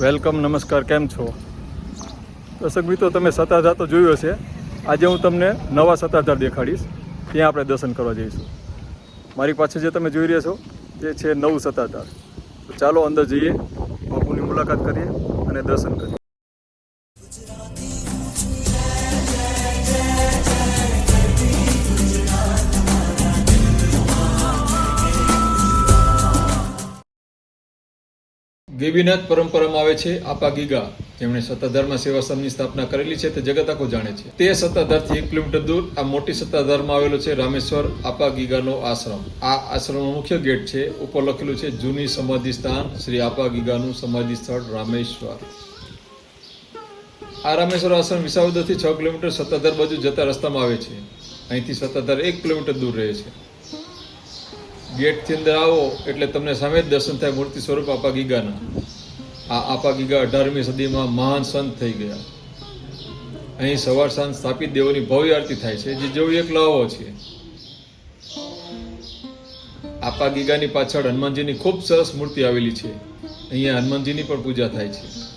Welcome, નમસ્કાર, કેમ છો? દર્શક મિત્રો, તમે સત્તાધાર તો જોયું હશે. આજે હું તમને નવા સત્તાધાર દેખાડીશ. ત્યાં આપણે દર્શન કરવા જઈશું. મારી પાસે જે તમે જોઈ રહ્યા છો તે છે નવું સત્તાધાર તો ચાલો અંદર જઈએ, બાપુની મુલાકાત કરીએ અને દર્શન કરીએ. ગેબીનાથ પરંપરામાં આવે છે આપા ગીગા. જેમણે સત્તાધારમાં સેવા સંઘની સ્થાપના કરેલી છે, તે જગત આખું જાણે છે. તે સત્તાધારથી એક કિલોમીટર દૂર આ મોટી સત્તાધારમાં આવેલો છે રામેશ્વર આપા ગીગાનો આશ્રમ. આ આશ્રમનો મુખ્ય ગેટ છે, ઉપર લખેલું છે, જૂની સમાધિ સ્થાન શ્રી આપા ગીગાનું સમાધિ સ્થળ રામેશ્વર. આ રામેશ્વર આશ્રમ વિસાવદરથી છ કિલોમીટર સત્તાધાર બાજુ જતા રસ્તામાં આવે છે. અહીંથી સત્તાધાર એક કિલોમીટર દૂર રહે છે. ગેટથી અંદર આવો એટલે તમને સામે જ દર્શન થાય મૂર્તિ સ્વરૂપ આપા ગીગાના. આ આપા ગીગા અઢારમી સદીમાં મહાન સંત થઈ ગયા. અહીં સવાર સાંજ સ્થાપિત દેવોની ભવ્ય આરતી થાય છે. જે જેવું એક લાવો છે આપા ગીગાની પાછળ હનુમાનજીની ખૂબ સરસ મૂર્તિ આવેલી છે. અહીંયા હનુમાનજીની પણ પૂજા થાય છે.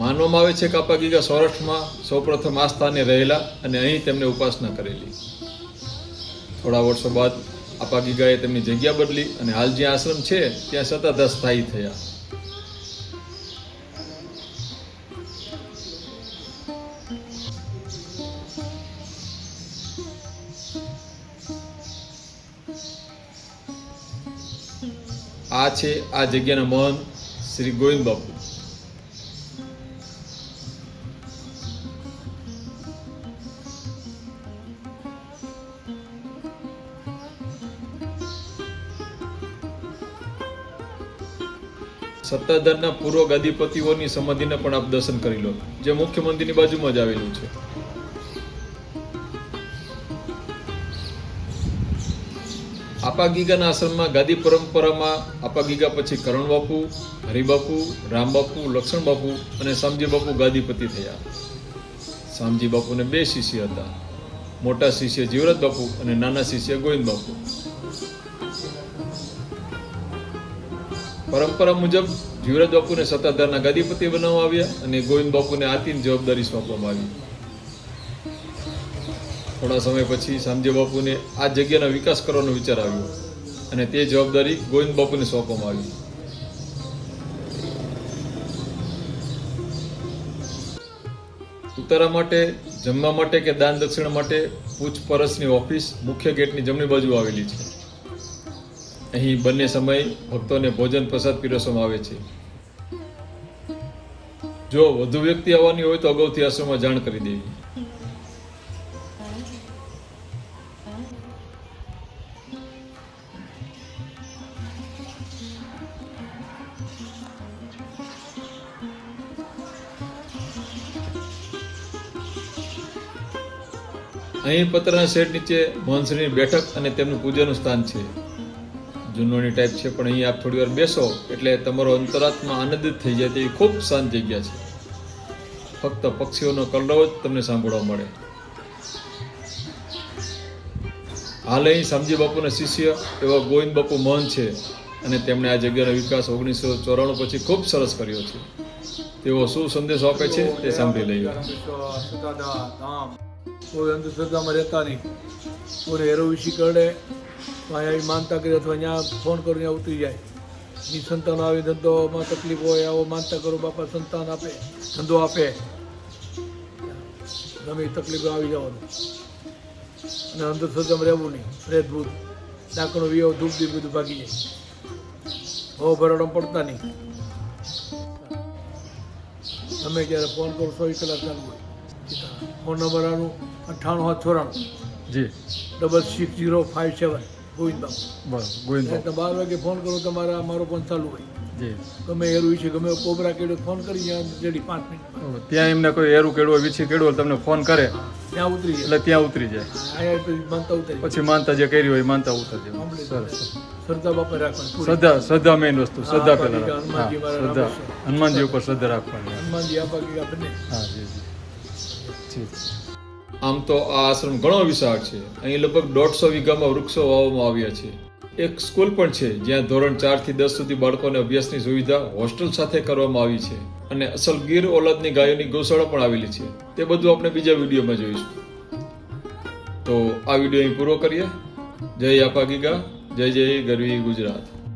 માનવામાં આવે છે કે આપા ગીગા સૌરાષ્ટ્રમાં સૌપ્રથમ આ સ્થાને રહેલા અને અહીં તેમને ઉપાસના કરેલી. થોડા વર્ષો બાદ આપા ગીગાએ તેમની જગ્યા બદલી અને હાલ જ્યાં આશ્રમ છે, ત્યાં સતત સ્થાયી થયા. આ છે આ જગ્યાના મહંત શ્રી ગોવિંદ બાપુ. સત્તાધારના પૂર્વ ગાદીપતિઓની સમાધિને પણ આપ દર્શન કરી લો. જે મુખ્ય મંદિરની બાજુમાં જ આવેલું છે. આપા ગીગાના આશ્રમમાં ગાદી પરંપરામાં આપા ગીગા પછી કરણ બાપુ હરિબાપુ રામબાપુ લક્ષ્મણ બાપુ અને શામજી બાપુ ગાદીપતિ થયા. શામજી બાપુને બે શિષ્ય હતા. મોટા શિષ્ય જીવરત બાપુ અને નાના શિષ્ય ગોવિંદ બાપુ. પરંપરા મુજબ જીવરાજ બાપુને સત્તાધારના ગાદીપતિ બનાવવામાં આવ્યા અને ગોવિંદ બાપુને આતીન જવાબદારી સોંપવામાં આવી. થોડા સમય પછી સામજી બાપુને આ જગ્યાનો વિકાસ કરવાનો વિચાર આવ્યો અને તે જવાબદારી ગોવિંદ બાપુને સોંપવામાં આવી. ઉતારા માટે, જમવા માટે કે દાન દક્ષિણા માટે પૂછપરછની ઓફિસ મુખ્ય ગેટની જમણી બાજુ આવેલી છે. અહીં બંને સમય ભક્તોને ભોજન પ્રસાદ પીરસવામાં આવે છે. જો વધુ વ્યક્તિ આવવાની હોય તો અગાઉથી આશ્રમમાં જાણ કરી દેવી. અહીં પતરાના શેડ નીચે મહંસની બેઠક અને તેમનું પૂજાનું સ્થાન છે. જૂનવાણી ટાઈપ છે, પણ અહીં આપ થોડી વાર બેસો, એટલે તમારો અંતરાત્મા આનંદિત થઈ જાય તેવી ખૂબ શાંત જગ્યા છે. ફક્ત પક્ષીઓનો કલરવ જ તમને સાંભળવા મળે. હાલ અહીં સમજી બાપુના શિષ્ય એવા ગોવિંદ બાપુ મહંત છે, અને તેમણે આ જગ્યાનો વિકાસ ઓગણીસો ચોરાણું પછી ખૂબ સરસ કર્યો છે. તેઓ શું સંદેશો આપે છે તે સાંભળી લઈએ. કોઈ અંધશ્રદ્ધામાં રહેતા નહીં. કોઈ હેરો વિશી કરડે અહીંયા માનતા કરી અથવા અહીંયા ફોન કરીને અહીંયા ઉતરી જાય. ની સંતાન આવે ધંધોમાં તકલીફ હોય આવો માનતા કરો બાપા સંતાન આપે ધંધો આપે. ગમે એ તકલીફ આવી જવાનું. અને અંધશ્રદ્ધામાં રહેવું નહીં પ્રેત ભૂત ડાકણો વિયો ધૂપ દીપ બધું ભાગી જાય. હો ભરાડો પડતા નહીં. તમે જ્યારે ફોન કરો ચોવીસ કલાક ચાલુ હોય. ફોન નંબર આનું અઠ્ઠાણું હાથ ચોરાણું. જી. Double six zero five seven. Govind Babu બસ ગોવિંદ બાર વાગે ફોન કરો તમારા મારો ફોન ચાલુ હોય. જી. ગમે એરું છે ગમે કોબરા કેડો ફોન કરી રેડી પાંચ મિનિટ ત્યાં એમને કોઈ એરું કેડો વીછી કેળવો તમને ફોન કરે. ત્યાં ઉતરી જાય. એટલે ત્યાં ઉતરી જાય. માનતા ઉતરી પછી માનતા જે કરી હોય માનતા ઉતરજે સરસ શ્રદ્ધા બાપા રાખવાની શ્રદ્ધા શ્રદ્ધા મેઇન વસ્તુ શ્રદ્ધા પહેલા. શ્રદ્ધા. હનુમાનજી ઉપર શ્રદ્ધા રાખવાની. હનુમાનજી આપા કે બંને. હા જી. જી જી. આમ તો આ આશ્રમ ઘણો વિશાળ છે. અહીં લગભગ દોઢસો વીઘામાં વૃક્ષો વાવવામાં આવ્યા છે. એક સ્કૂલ પણ છે, જ્યાં ધોરણ ચારથી દસ સુધી બાળકોને અભ્યાસની સુવિધા હોસ્ટેલ સાથે કરવામાં આવી છે. અને અસલ ગીર ઓલાદની ગાયોની ગૌશાળા પણ આવેલી છે. તે બધું આપણે બીજા વિડીયોમાં જોઈશું. તો આ વીડિયો અહીં પૂરો કરીએ. જય આપા ગીગા, જય જય ગરવી ગુજરાત.